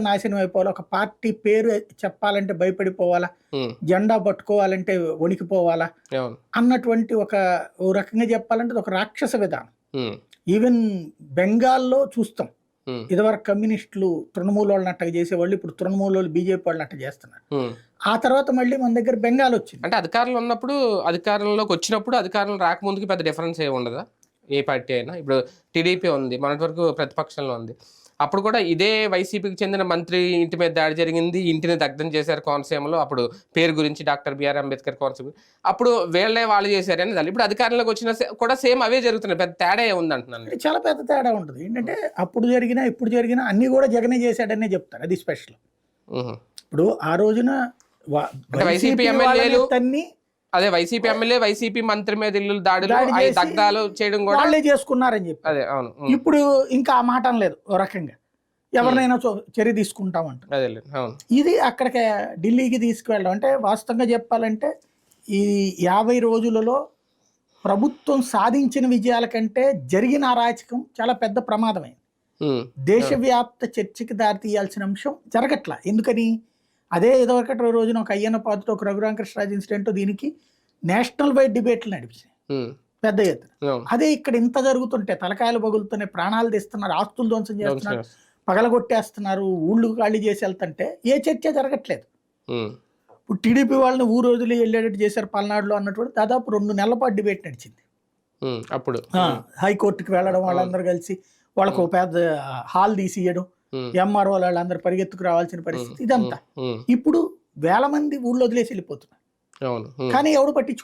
నాశనం అయిపోవాలి. ఒక పార్టీ పేరు చెప్పాలంటే భయపడిపోవాలా? జెండా పట్టుకోవాలంటే వణికిపోవాలా? అన్నటువంటి ఒక రకంగా చెప్పాలంటే ఒక రాక్షస విధానం. ఈవెన్ బెంగాల్లో చూస్తాం. ఇదివరకు కమ్యూనిస్టులు తృణమూల వాళ్ళని అట్టగా చేసేవాళ్ళు ఇప్పుడు తృణమూల వాళ్ళు బీజేపీ వాళ్ళని అట్ట చేస్తున్నారు. ఆ తర్వాత మళ్ళీ మన దగ్గర బెంగాల్ వచ్చింది. అంటే అధికారంలో ఉన్నప్పుడు అధికారంలోకి వచ్చినప్పుడు అధికారంలో రాకముందుకి పెద్ద డిఫరెన్స్ ఏమి ఉండదా? ఏ పార్టీ అయినా. ఇప్పుడు టీడీపీ ఉంది మొన్నటి వరకు ప్రతిపక్షంలో ఉంది. అప్పుడు కూడా ఇదే వైసీపీకి చెందిన మంత్రి ఇంటి మీద దాడి జరిగింది ఇంటిని దగ్ధం చేశారు కోనసీమలో. అప్పుడు పేరు గురించి డాక్టర్ బిఆర్ అంబేద్కర్ కోనసీమ. అప్పుడు వీళ్ళే వాళ్ళు చేశారు అని దాన్ని. ఇప్పుడు అధికారంలోకి వచ్చిన కూడా సేమ్ అవే జరుగుతున్నాయి. పెద్ద తేడా ఉంది అంటున్నాను అంటే చాలా పెద్ద తేడా ఉంటుంది. ఏంటంటే అప్పుడు జరిగినా ఇప్పుడు జరిగినా అన్ని కూడా జగనే చేశాడనే చెప్తారు. అది స్పెషల్. ఇప్పుడు ఆ రోజున వైసీపీ ఎమ్మెల్యేలు తన్ని అదే వైసీపీ ఎమ్మెల్యే వైసీపీ మంత్రి మీద ఇల్లు దాడులు దగ్ధాలు చేయడం కూడా వాళ్ళే చేసుకున్నారని చెప్పి. అదే అవును. ఇప్పుడు ఇంకా ఆ మాట లేదు ఓ రకంగా. ఎవరినైనా చర్య తీసుకుంటామంట. ఇది అక్కడికి ఢిల్లీకి తీసుకువెళ్ళడం అంటే వాస్తవంగా చెప్పాలంటే ఈ యాభై రోజులలో ప్రభుత్వం సాధించిన విజయాల కంటే జరిగిన అరాచకం చాలా పెద్ద ప్రమాదమైంది. దేశవ్యాప్త చర్చకి దారి తీయాల్సిన అంశం జరగట్లా. ఎందుకని? అదే ఏదో ఒకటి రోజున ఒక అయ్యన్న పాత్ర ఒక రఘురామకృష్ణరాజు ఇన్సిడెంట్ దీనికి నేషనల్ వైడ్ డిబేట్లు నడిపించాయి. పెద్ద ఎత్తున అదే ఇక్కడ ఇంత జరుగుతుంటే తలకాయలు పగులుతున్నాయి ప్రాణాలు తీస్తున్నారు ఆస్తులు ధ్వంసం చేస్తున్నారు. పగలగొట్టేస్తున్నారు ఊళ్ళు ఖాళీ చేసి వెళ్తుంటే ఏ చర్చ జరగట్లేదు. ఇప్పుడు టీడీపీ వాళ్ళని ఊరు వదిలి వెళ్ళేటట్టు చేశారు పల్నాడులో అన్నటువంటి దాదాపు రెండు నెలల పాటు డిబేట్ నడిచింది. అప్పుడు హైకోర్టుకి వెళ్ళడం వాళ్ళందరూ కలిసి వాళ్ళకు పెద్ద హాల్ తీసి ఇవ్వడం. ఎంఆర్ఓ వాళ్ళందరూ పరిగెత్తుకు రావాల్సిన పరిస్థితి ఇదంతా. ఇప్పుడు వేల మంది ఊళ్ళో వదిలేసి వెళ్ళిపోతున్నారు అవును. కానీ ఎవడు పట్టించుకో